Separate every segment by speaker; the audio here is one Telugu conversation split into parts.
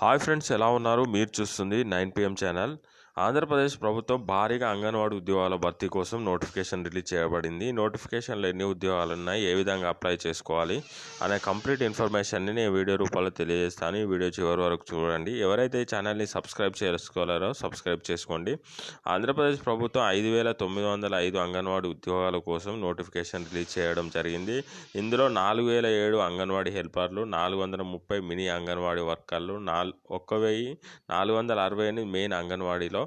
Speaker 1: హాయ్ ఫ్రెండ్స్ ఎలా ఉన్నారు? మీరు చూస్తుంది నైన్ పిఎం ఛానల్. ఆంధ్రప్రదేశ్ ప్రభుత్వం భారీగా అంగన్వాడీ ఉద్యోగాల భర్తీ కోసం నోటిఫికేషన్ రిలీజ్ చేయబడింది. నోటిఫికేషన్లో ఎన్ని ఉద్యోగాలు ఉన్నాయి ఏ విధంగా అప్లై చేసుకోవాలి అనే కంప్లీట్ ఇన్ఫర్మేషన్ని నేను వీడియో రూపంలో తెలియజేస్తాను. ఈ వీడియో చివరి వరకు చూడండి. ఎవరైతే ఈ ఛానల్ని సబ్స్క్రైబ్ చేసుకోలేరో సబ్స్క్రైబ్ చేసుకోండి. ఆంధ్రప్రదేశ్ ప్రభుత్వం ఐదు వేల తొమ్మిది వందల ఐదు అంగన్వాడీ ఉద్యోగాల కోసం నోటిఫికేషన్ రిలీజ్ చేయడం జరిగింది. ఇందులో నాలుగు వేల ఏడు అంగన్వాడీ హెల్పర్లు నాలుగు వందల ముప్పై మినీ అంగన్వాడీ వర్కర్లు నాలుగు ఒక్క వెయ్యి నాలుగు వందల అరవై ఎనిమిది మెయిన్ అంగన్వాడీలో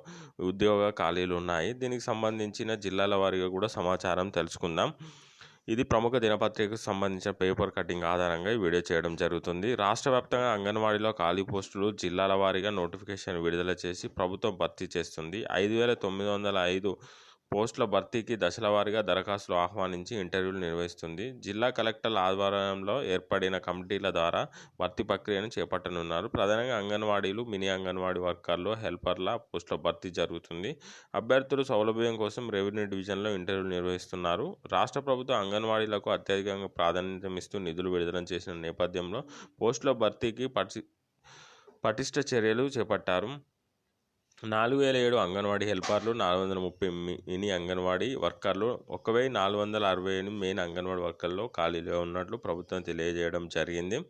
Speaker 1: ఉద్యోగ ఖాళీలు ఉన్నాయి దీనికి సంబంధించిన జిల్లాల వారీగా కూడా సమాచారం తెలుసుకుందాం. ఇది ప్రముఖ దినపత్రికకు సంబంధించిన పేపర్ కటింగ్ ఆధారంగా ఈ వీడియో చేయడం జరుగుతుంది. రాష్ట్ర వ్యాప్తంగా అంగన్వాడీలో ఖాళీ పోస్టులు జిల్లాల వారీగా నోటిఫికేషన్ విడుదల చేసి ప్రభుత్వం భర్తీ చేస్తుంది. ఐదు వేల తొమ్మిది వందల ఐదు పోస్టుల భర్తీకి దశల వారీగా దరఖాస్తులు ఆహ్వానించి ఇంటర్వ్యూలు నిర్వహిస్తుంది. జిల్లా కలెక్టర్ల ఆధ్వర్యంలో ఏర్పడిన కమిటీల ద్వారా భర్తీ ప్రక్రియను చేపట్టనున్నారు. ప్రధానంగా అంగన్వాడీలు మినీ అంగన్వాడీ వర్కర్లు హెల్పర్ల పోస్టుల భర్తీ జరుగుతుంది. అభ్యర్థులు సౌలభ్యం కోసం రెవెన్యూ డివిజన్లో ఇంటర్వ్యూలు నిర్వహిస్తున్నారు. రాష్ట్ర ప్రభుత్వం అంగన్వాడీలకు అత్యధికంగా ప్రాధాన్యత ఇస్తూ నిధులు విడుదల చేసిన నేపథ్యంలో పోస్టుల భర్తీకి పటి పటిష్ట చర్యలు చేపట్టారు. నాలుగు వేల ఏడు అంగన్వాడీ హెల్పర్లు నాలుగు వందల ముప్పై మినీ అంగన్వాడీ వర్కర్లు ఒక వెయ్యి నాలుగు వందల అరవై ఎనిమిది మెయిన్ అంగన్వాడీ వర్కర్లు ఖాళీలో ఉన్నట్లు ప్రభుత్వం తెలియజేయడం జరిగింది.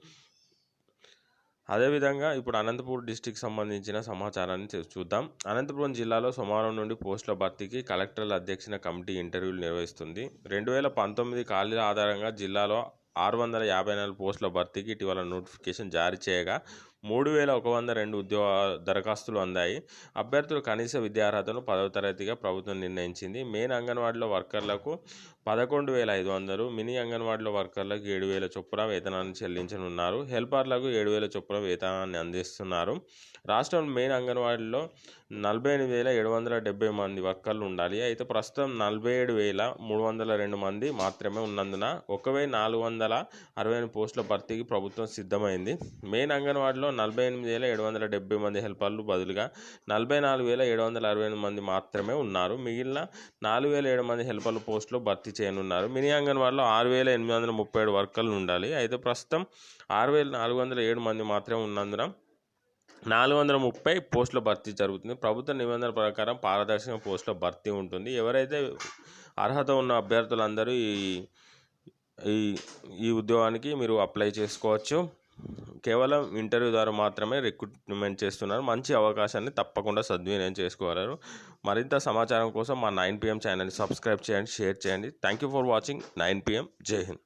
Speaker 1: అదేవిధంగా ఇప్పుడు అనంతపూర్ డిస్టిక్ సంబంధించిన సమాచారాన్ని చూ- చూద్దాం. అనంతపురం జిల్లాలో సోమవారం నుండి పోస్టుల భర్తీకి కలెక్టర్ల అధ్యక్షన కమిటీ ఇంటర్వ్యూలు నిర్వహిస్తుంది. రెండు వేల పంతొమ్మిది ఖాళీల ఆధారంగా జిల్లాలో ఆరు వందల యాభై నాలుగు పోస్టుల భర్తీకి ఇటీవల నోటిఫికేషన్ జారీ చేయగా మూడు వేల ఒక వంద రెండు ఉద్యోగ దరఖాస్తులు అందాయి. అభ్యర్థులు కనీస విద్యార్హతను పదవ తరగతిగా ప్రభుత్వం నిర్ణయించింది. మెయిన్ అంగన్వాడీలో వర్కర్లకు పదకొండు వేల ఐదు వందలు మినీ అంగన్వాడీలో వర్కర్లకు ఏడు వేల చొప్పున వేతనాన్ని చెల్లించనున్నారు. హెల్పర్లకు ఏడు వేల చొప్పున వేతనాన్ని అందిస్తున్నారు. రాష్ట్రం మెయిన్ అంగన్వాడీలో నలభై ఎనిమిది వేల ఏడు వందల డెబ్బై మంది వర్కర్లు ఉండాలి. అయితే ప్రస్తుతం నలభై ఏడు వేల మూడు వందల రెండు మంది మాత్రమే ఉన్నందున ఒక నాలుగు వందల అరవై ఎనిమిది పోస్టుల భర్తీకి ప్రభుత్వం సిద్ధమైంది. మెయిన్ అంగన్వాడీలో నలభై ఎనిమిది వేల ఏడు వందల డెబ్బై మంది హెల్పర్లు బదులుగా నలభై నాలుగు వేల ఏడు వందల అరవై ఎనిమిది మంది మాత్రమే ఉన్నారు. మిగిలిన నాలుగు వేల ఏడు మంది హెల్పర్లు పోస్టులో భర్తీ చేయనున్నారు. మినీ అంగన్వాడీలో ఆరు వేల ఎనిమిది వందల ముప్పై ఏడు వర్కర్లు ఉండాలి. అయితే ప్రస్తుతం ఆరు వేల నాలుగు వందల ఏడు మంది మాత్రమే ఉన్నందున నాలుగు వందల ముప్పై పోస్టుల భర్తీ జరుగుతుంది. ప్రభుత్వ నిబంధనల ప్రకారం పారదర్శక పోస్టుల భర్తీ ఉంటుంది. ఎవరైతే అర్హత ఉన్న అభ్యర్థులందరూ ఈ ఈ ఈ ఉద్యోగానికి మీరు అప్లై చేసుకోవచ్చు. కేవలం ఇంటర్వ్యూ ద్వారా మాత్రమే రిక్రూట్మెంట్ చేస్తున్నారు. మంచి అవకాశాన్ని తప్పకుండా సద్వినియోగం చేసుకోగలరు. మరింత సమాచారం కోసం మా నైన్ పిఎం ఛానల్ని సబ్స్క్రైబ్ చేయండి షేర్ చేయండి. Thank you for watching nine PM. Jai Hind.